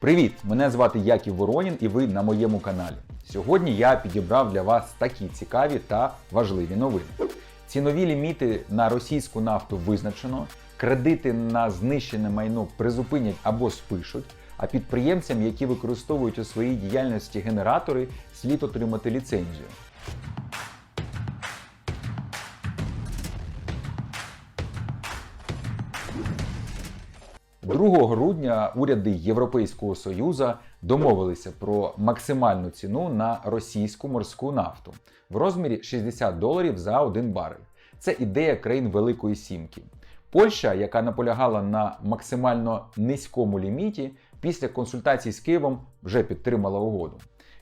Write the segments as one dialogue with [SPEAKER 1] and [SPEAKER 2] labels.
[SPEAKER 1] Привіт! Мене звати Яків Воронін і ви на моєму каналі. Сьогодні я підібрав для вас такі цікаві та важливі новини. Цінові ліміти на російську нафту визначено, кредити на знищене майно призупинять або спишуть, а підприємцям, які використовують у своїй діяльності генератори, слід отримати ліцензію. 2 грудня уряди Європейського Союзу домовилися про максимальну ціну на російську морську нафту в розмірі 60 доларів за один барель. Це ідея країн Великої Сімки. Польща, яка наполягала на максимально низькому ліміті, після консультацій з Києвом вже підтримала угоду.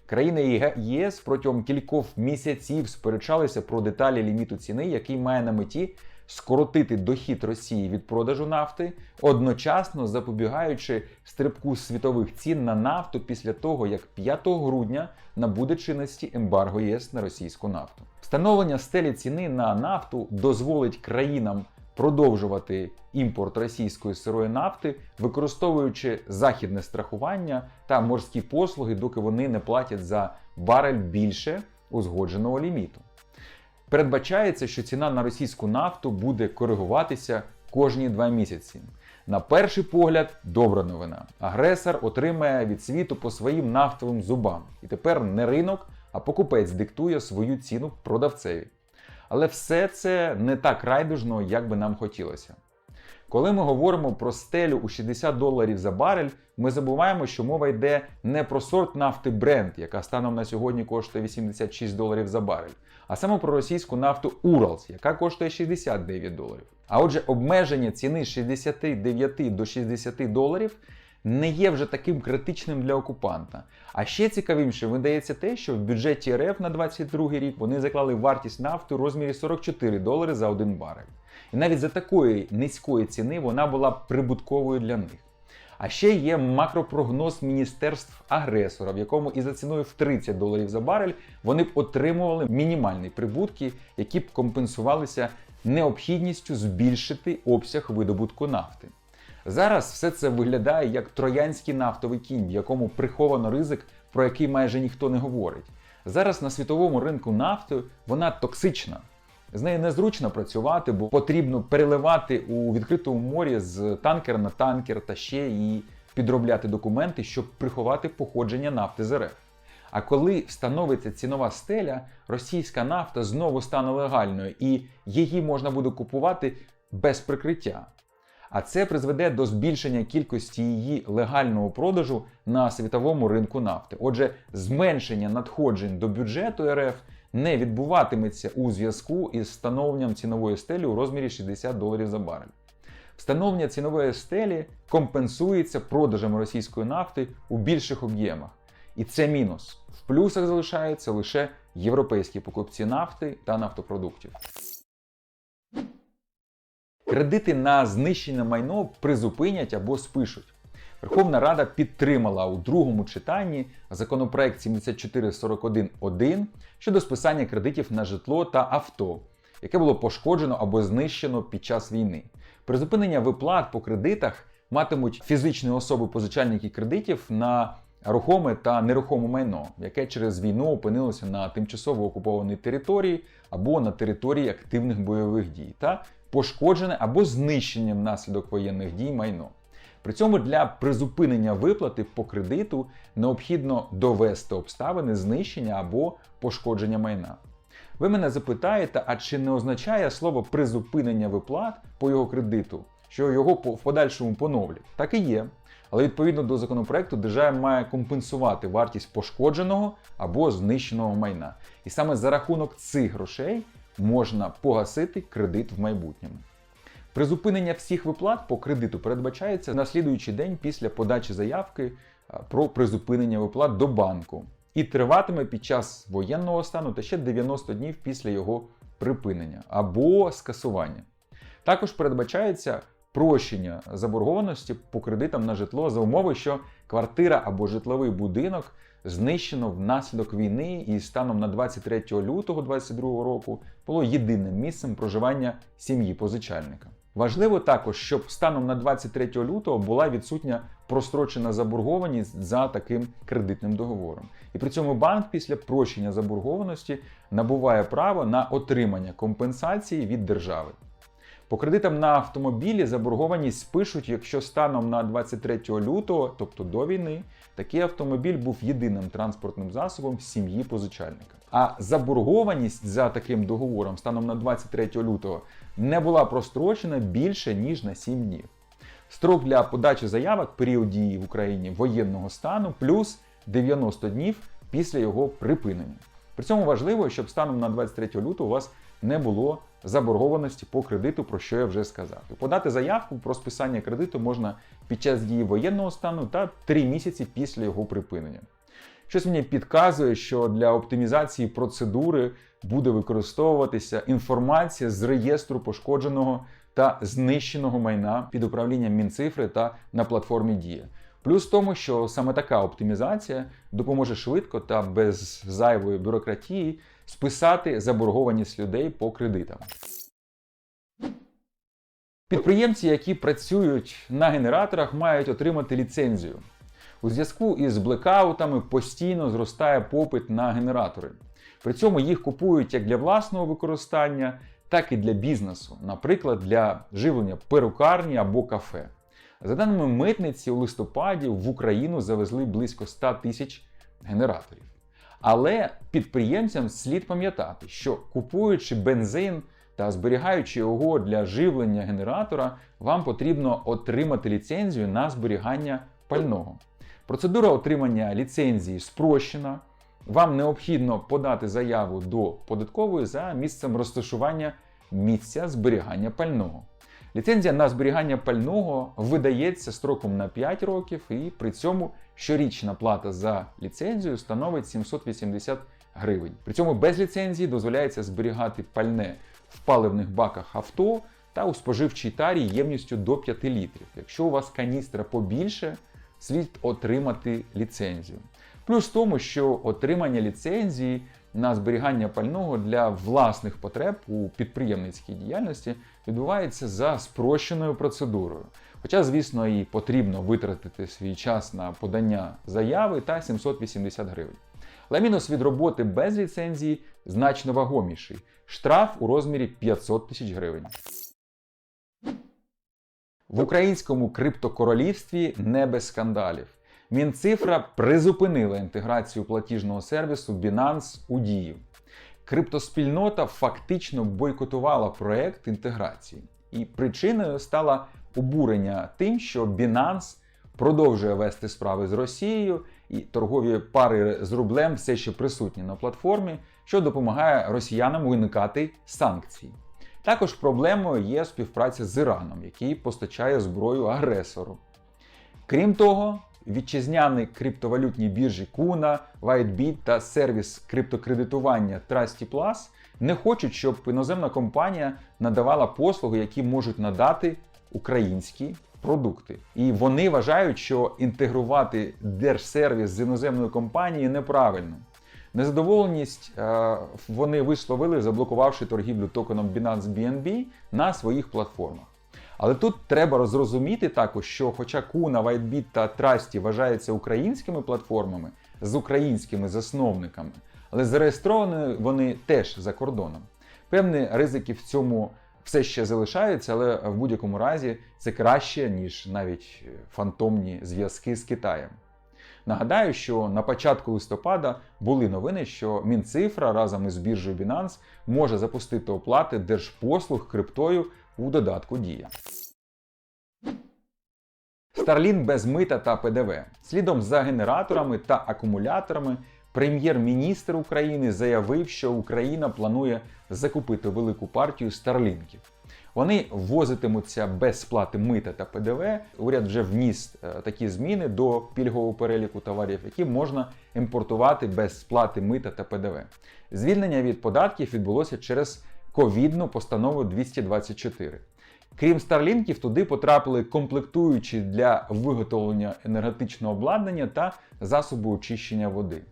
[SPEAKER 1] Країни ЄС протягом кількох місяців сперечалися про деталі ліміту ціни, який має на меті скоротити дохід Росії від продажу нафти, одночасно запобігаючи стрибку світових цін на нафту після того, як 5 грудня набуде чинності ембарго ЄС на російську нафту. Встановлення стелі ціни на нафту дозволить країнам продовжувати імпорт російської сирої нафти, використовуючи західне страхування та морські послуги, доки вони не платять за барель більше узгодженого ліміту. Передбачається, що ціна на російську нафту буде коригуватися кожні два місяці. На перший погляд, добра новина. Агресор отримає від світу по своїм нафтовим зубам. І тепер не ринок, а покупець диктує свою ціну продавцеві. Але все це не так райдужно, як би нам хотілося. Коли ми говоримо про стелю у 60 доларів за барель, ми забуваємо, що мова йде не про сорт нафти Brent, яка станом на сьогодні коштує 86 доларів за барель, а саме про російську нафту Уралс, яка коштує 69 доларів. А отже, обмеження ціни з 69 до 60 доларів не є вже таким критичним для окупанта. А ще цікавіше видається те, що в бюджеті РФ на 22 рік вони заклали вартість нафти у розмірі 44 долари за один барель. І навіть за такої низької ціни вона була прибутковою для них. А ще є макропрогноз міністерств агресора, в якому і за ціною в 30 доларів за барель вони б отримували мінімальні прибутки, які б компенсувалися необхідністю збільшити обсяг видобутку нафти. Зараз все це виглядає як троянський нафтовий кінь, в якому приховано ризик, про який майже ніхто не говорить. Зараз на світовому ринку нафти вона токсична. З нею незручно працювати, бо потрібно переливати у відкритому морі з танкера на танкер та ще і підробляти документи, щоб приховати походження нафти з РФ. А коли встановиться цінова стеля, російська нафта знову стане легальною і її можна буде купувати без прикриття. А це призведе до збільшення кількості її легального продажу на світовому ринку нафти. Отже, зменшення надходжень до бюджету РФ не відбуватиметься у зв'язку із встановленням цінової стелі у розмірі 60 доларів за барель. Встановлення цінової стелі компенсується продажем російської нафти у більших об'ємах. І це мінус. В плюсах залишаються лише європейські покупці нафти та нафтопродуктів. Кредити на знищене майно призупинять або спишуть. Верховна Рада підтримала у другому читанні законопроект 7441.1 щодо списання кредитів на житло та авто, яке було пошкоджено або знищено під час війни. Призупинення виплат по кредитах матимуть фізичні особи-позичальники кредитів на рухоме та нерухоме майно, яке через війну опинилося на тимчасово окупованій території або на території активних бойових дій, та пошкоджене або знищене внаслідок воєнних дій майно. При цьому для призупинення виплати по кредиту необхідно довести обставини знищення або пошкодження майна. Ви мене запитаєте, а чи не означає слово призупинення виплат по його кредиту, що його в подальшому поновлять? Так і є. Але відповідно до законопроекту держава має компенсувати вартість пошкодженого або знищеного майна. І саме за рахунок цих грошей можна погасити кредит в майбутньому. Призупинення всіх виплат по кредиту передбачається на слідуючий день після подачі заявки про призупинення виплат до банку і триватиме під час воєнного стану та ще 90 днів після його припинення або скасування. Також передбачається прощення заборгованості по кредитам на житло за умови, що квартира або житловий будинок знищено внаслідок війни і станом на 23 лютого 2022 року було єдиним місцем проживання сім'ї позичальника. Важливо також, щоб станом на 23 лютого була відсутня прострочена заборгованість за таким кредитним договором. І при цьому банк після прощення заборгованості набуває право на отримання компенсації від держави. По кредитам на автомобілі заборгованість спишуть, якщо станом на 23 лютого, тобто до війни, такий автомобіль був єдиним транспортним засобом в сім'ї позичальника. А заборгованість за таким договором станом на 23 лютого не була прострочена більше ніж на 7 днів. Строк для подачі заявок період дії в Україні воєнного стану плюс 90 днів після його припинення. При цьому важливо, щоб станом на 23 лютого у вас не було заборгованості по кредиту, про що я вже сказав. І подати заявку про списання кредиту можна під час дії воєнного стану та 3 місяці після його припинення. Щось мені підказує, що для оптимізації процедури буде використовуватися інформація з реєстру пошкодженого та знищеного майна під управлінням Мінцифри та на платформі Дія. Плюс в тому, що саме така оптимізація допоможе швидко та без зайвої бюрократії списати заборгованість людей по кредитам. Підприємці, які працюють на генераторах, мають отримати ліцензію. У зв'язку із блекаутами постійно зростає попит на генератори. При цьому їх купують як для власного використання, так і для бізнесу, наприклад, для живлення перукарні або кафе. За даними митниці, у листопаді в Україну завезли близько 100 тисяч генераторів. Але підприємцям слід пам'ятати, що купуючи бензин та зберігаючи його для живлення генератора, вам потрібно отримати ліцензію на зберігання пального. Процедура отримання ліцензії спрощена. Вам необхідно подати заяву до податкової за місцем розташування місця зберігання пального. Ліцензія на зберігання пального видається строком на 5 років, і при цьому щорічна плата за ліцензію становить 780 гривень. При цьому без ліцензії дозволяється зберігати пальне в паливних баках авто та у споживчій тарі ємністю до 5 літрів. Якщо у вас каністра побільше, слід отримати ліцензію. Плюс в тому, що отримання ліцензії на зберігання пального для власних потреб у підприємницькій діяльності відбувається за спрощеною процедурою. Хоча, звісно, і потрібно витратити свій час на подання заяви та 780 гривень. Але мінус від роботи без ліцензії значно вагоміший штраф у розмірі 500 тисяч гривень. В українському криптокоролівстві не без скандалів. Мінцифра призупинила інтеграцію платіжного сервісу Binance у Дію. Криптоспільнота фактично бойкотувала проект інтеграції. І причиною стало обурення тим, що Binance продовжує вести справи з Росією, і торгові пари з рублем все ще присутні на платформі, що допомагає росіянам уникати санкцій. Також проблемою є співпраця з Іраном, який постачає зброю агресору. Крім того, вітчизняні криптовалютні біржі Kuna, WhiteBit та сервіс криптокредитування Trusty Plus не хочуть, щоб іноземна компанія надавала послуги, які можуть надати українські продукти. І вони вважають, що інтегрувати держсервіс з іноземною компанією неправильно. Незадоволеність е, вони висловили, заблокувавши торгівлю токеном Binance BNB на своїх платформах. Але тут треба зрозуміти також, що хоча Kuna, WhiteBit та Trusty вважаються українськими платформами з українськими засновниками, але зареєстровані вони теж за кордоном. Певні ризики в цьому все ще залишаються, але в будь-якому разі це краще, ніж навіть фантомні зв'язки з Китаєм. Нагадаю, що на початку листопада були новини, що Мінцифра разом із біржею Binance може запустити оплати держпослуг криптою у додатку Дія. Starlink без мита та ПДВ. Слідом за генераторами та акумуляторами прем'єр-міністр України заявив, що Україна планує закупити велику партію старлінків. Вони ввозитимуться без сплати мита та ПДВ. Уряд вже вніс е, такі зміни до пільгового переліку товарів, які можна імпортувати без сплати мита та ПДВ. Звільнення від податків відбулося через ковідну постанову 224. Крім старлінків, туди потрапили комплектуючі для виготовлення енергетичного обладнання та засоби очищення води.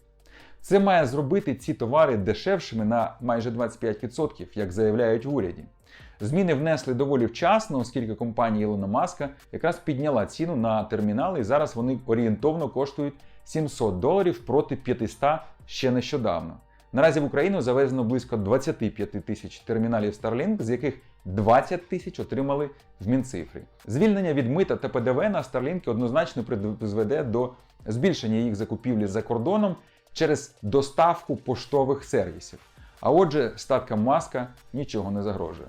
[SPEAKER 1] Це має зробити ці товари дешевшими на майже 25%, як заявляють в уряді. Зміни внесли доволі вчасно, оскільки компанія Ілона Маска якраз підняла ціну на термінали, і зараз вони орієнтовно коштують 700 доларів проти 500 ще нещодавно. Наразі в Україну завезено близько 25 тисяч терміналів Starlink, з яких 20 тисяч отримали в Мінцифрі. Звільнення від мита та ПДВ на Starlink однозначно призведе до збільшення їх закупівлі за кордоном через доставку поштових сервісів. А отже, статкам маска нічого не загрожує.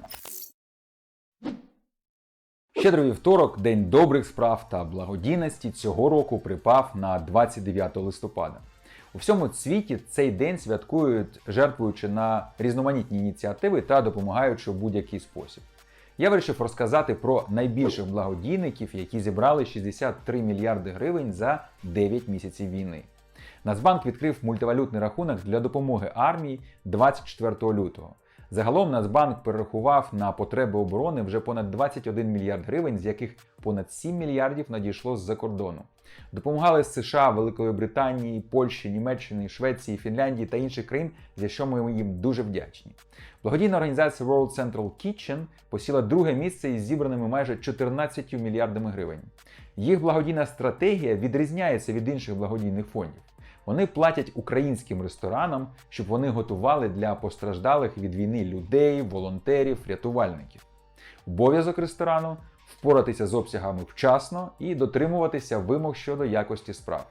[SPEAKER 1] Щедрий вівторок, день добрих справ та благодійності цього року припав на 29 листопада. У всьому світі цей день святкують, жертвуючи на різноманітні ініціативи та допомагаючи в будь-який спосіб. Я вирішив розказати про найбільших благодійників, які зібрали 63 мільярди гривень за 9 місяців війни. Нацбанк відкрив мультивалютний рахунок для допомоги армії 24 лютого. Загалом Нацбанк перерахував на потреби оборони вже понад 21 мільярд гривень, з яких понад 7 мільярдів надійшло з-за кордону. Допомагали США, Великої Британії, Польщі, Німеччини, Швеції, Фінляндії та інших країн, за що ми їм дуже вдячні. Благодійна організація World Central Kitchen посіла друге місце із зібраними майже 14 мільярдами гривень. Їх благодійна стратегія відрізняється від інших благодійних фондів. Вони платять українським ресторанам, щоб вони готували для постраждалих від війни людей, волонтерів, рятувальників. Обов'язок ресторану впоратися з обсягами вчасно і дотримуватися вимог щодо якості справ.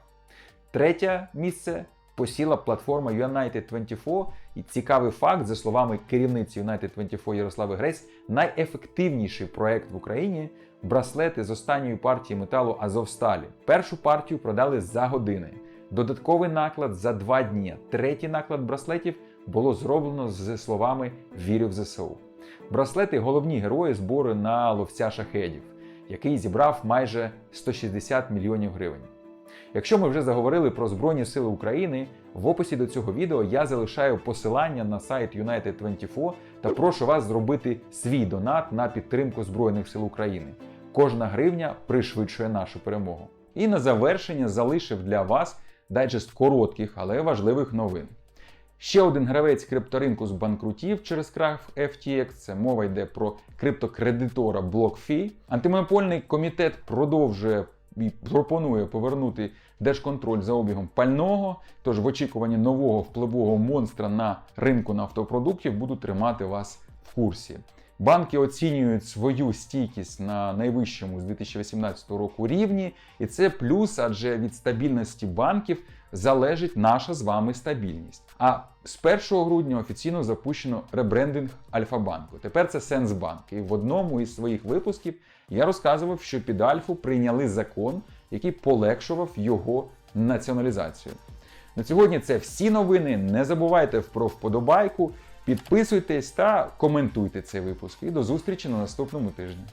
[SPEAKER 1] Третє місце посіла платформа United24, і цікавий факт, за словами керівниці United24 Ярослави Гресь, найефективніший проект в Україні браслети з останньої партії металу Азовсталі. Першу партію продали за години. Додатковий наклад за два дні. Третій наклад браслетів було зроблено з словами Вірю в ЗСУ. Браслети головні герої збору на ловця шахедів, який зібрав майже 160 мільйонів гривень. Якщо ми вже заговорили про Збройні Сили України, в описі до цього відео я залишаю посилання на сайт United24 та прошу вас зробити свій донат на підтримку Збройних сил України. Кожна гривня пришвидшує нашу перемогу. І на завершення залишив для вас дайджест коротких, але важливих новин. Ще один гравець крипторинку з банкрутів через крах FTX. Це мова йде про криптокредитора BlockFi. Антимонопольний комітет продовжує і пропонує повернути держконтроль за обігом пального. Тож в очікуванні нового впливового монстра на ринку нафтопродуктів буду тримати вас в курсі. Банки оцінюють свою стійкість на найвищому з 2018 року рівні, і це плюс, адже від стабільності банків залежить наша з вами стабільність. А з 1 грудня офіційно запущено ребрендинг Альфа-банку. Тепер це Сенсбанк. І в одному із своїх випусків я розказував, що під Альфу прийняли закон, який полегшував його націоналізацію. На сьогодні це всі новини. Не забувайте про вподобайку. Підписуйтесь та коментуйте цей випуск. І до зустрічі на наступному тижні.